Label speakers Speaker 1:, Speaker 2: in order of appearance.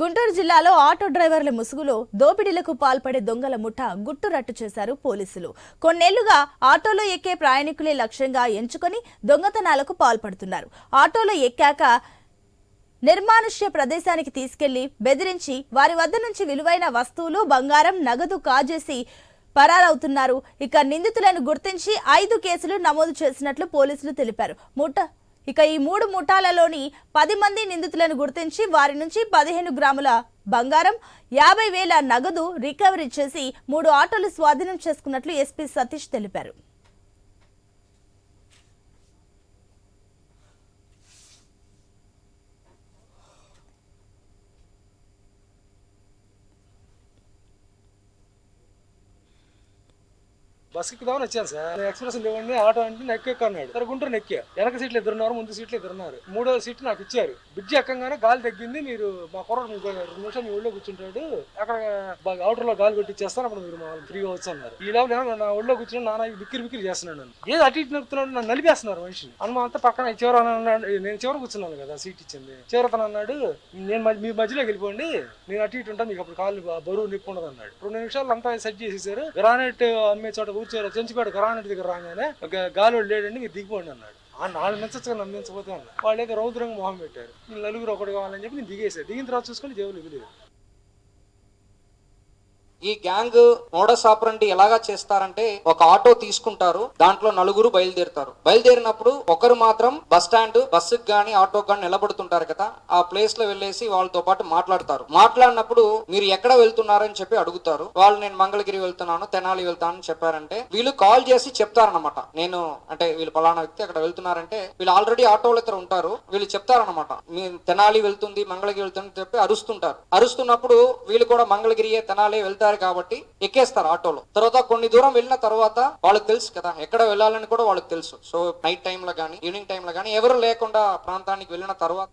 Speaker 1: గుంటూరు జిల్లాలో ఆటో డ్రైవర్ల ముసుగులో దోపిడీలకు పాల్పడే దొంగల ముఠ గుట్టురట్టు చేశారు పోలీసులు. కొన్నేళ్ళుగా ఆటోలో ఎక్కే ప్రయాణికులే లక్ష్యంగా ఎంచుకొని దొంగతనాలకు పాల్పడుతున్నారు. ఆటోలో ఎక్కాక నిర్మానుష్య ప్రదేశానికి తీసుకెళ్ళి బెదిరించి వారి వద్ద నుంచి విలువైన వస్తువులు బంగారం నగదు కాజేసి పరారవుతున్నారు. ఇక నిందితులను గుర్తించి ఐదు కేసులు నమోదు చేసినట్లు పోలీసులు తెలిపారు. ముఠ ఇక ఈ మూడు ముఠాలలోని పది మంది నిందితులను గుర్తించి వారి నుంచి పదిహేను గ్రాముల బంగారం యాభై వేల నగదు రికవరీ చేసి మూడు ఆటోలు స్వాధీనం చేసుకున్నట్లు ఎస్పీ సతీష్ తెలిపారు.
Speaker 2: బస్ ఎక్కుదామని వచ్చాను సార్. ఎక్స్ప్రెస్ లేవండి ఆటో అంటే నెక్కెక్క అన్నాడు సరే గుంటూరు నెక్కా. వెనక సీట్లు ఎదురున్నారు ముందు సీట్లు ఎదురున్నారు మూడో సీట్ నాకు ఇచ్చారు. బ్రిడ్జి ఎక్కగానే గాలి తగ్గింది మీరు మా కుర్ర రెండు నిమిషాలు మీ ఊళ్ళో కూర్చుంటాడు. అక్కడ అవుటర్లో గాలి కొట్టిచ్చేస్తాను అప్పుడు మీరు మామూలు ఫ్రీగా వచ్చు అన్నారు. ఈ లోపల నా ఒళ్ళో కూర్చుని నాన్న బిక్కిరి బిక్కిరి చేస్తున్నాడు నన్ను. ఏదో అటు ఇటు నొక్కుతున్నాడు నన్ను నలిపేస్తున్నారు మనిషిని. అని అంతా పక్కన చివర అన్నాడు నేను చివర కూర్చున్నాను కదా సీట్ ఇచ్చింది. చివరతను అన్నాడు నేను మీ మధ్యలోకి వెళ్ళిపోండి నేను అటు ఇటు ఉంటాను మీకు అప్పుడు కాళ్ళు బరువు నిప్పు ఉండదు అన్నాడు. రెండు నిమిషాలు అంతా సెట్ చేసేసారు. గ్రానైట్ అమ్మే చోట కూర్చోరు చెంచిపేట గ్రానైట్ దగ్గర రాగానే ఒక గాలి లేడండి మీరు దిగిపోండి అన్నాడు. ఆ నాలుగు నచ్చగా నమ్మించబోతే అన్నా వాళ్ళు అయితే రౌద్రంగా మొహం పెట్టారు. నేను నలుగురు ఒకటి కావాలని చెప్పి నేను దిగేసాను దిగిన తర్వాత చూసుకొని జేబులు ఇవ్వలేదు.
Speaker 3: ఈ గ్యాంగ్ మోడస్ ఆపరండి ఎలాగా చేస్తారంటే ఒక ఆటో తీసుకుంటారు దాంట్లో నలుగురు బయలుదేరుతారు. బయలుదేరినప్పుడు ఒకరు మాత్రం బస్ స్టాండ్ బస్సుకి గాని ఆటోకి గాని నిలబడుతుంటారు కదా ఆ ప్లేస్లో వెళ్ళేసి వాళ్ళతో పాటు మాట్లాడతారు. మాట్లాడినప్పుడు మీరు ఎక్కడ వెళ్తున్నారని చెప్పి అడుగుతారు. వాళ్ళు నేను మంగళగిరి వెళ్తున్నాను తెనాలి వెళ్తానని చెప్పారంటే వీళ్ళు కాల్ చేసి చెప్తారనమాట నేను అంటే వీళ్ళు పలానా వ్యక్తి అక్కడ వెళ్తున్నారంటే వీళ్ళు ఆల్రెడీ ఆటోలు ఇతర ఉంటారు వీళ్ళు చెప్తారనమాట మీ తెనాలి వెళ్తుంది మంగళగిరి వెళ్తుంది చెప్పి అరుస్తుంటారు. అరుస్తున్నప్పుడు వీళ్ళు కూడా మంగళగిరియే తెనాలి వెళ్తారు కాబట్టి ఎక్కేస్తారు ఆటోలో. తర్వాత కొన్ని దూరం వెళ్ళిన తర్వాత వాళ్ళకి తెలుసు కదా ఎక్కడ వెళ్ళాలని కూడా వాళ్ళకి తెలుసు. సో నైట్ టైంలో కానీ ఈవినింగ్ టైంలో కానీ ఎవరు లేకుండా ప్రాంతానికి వెళ్ళిన తర్వాత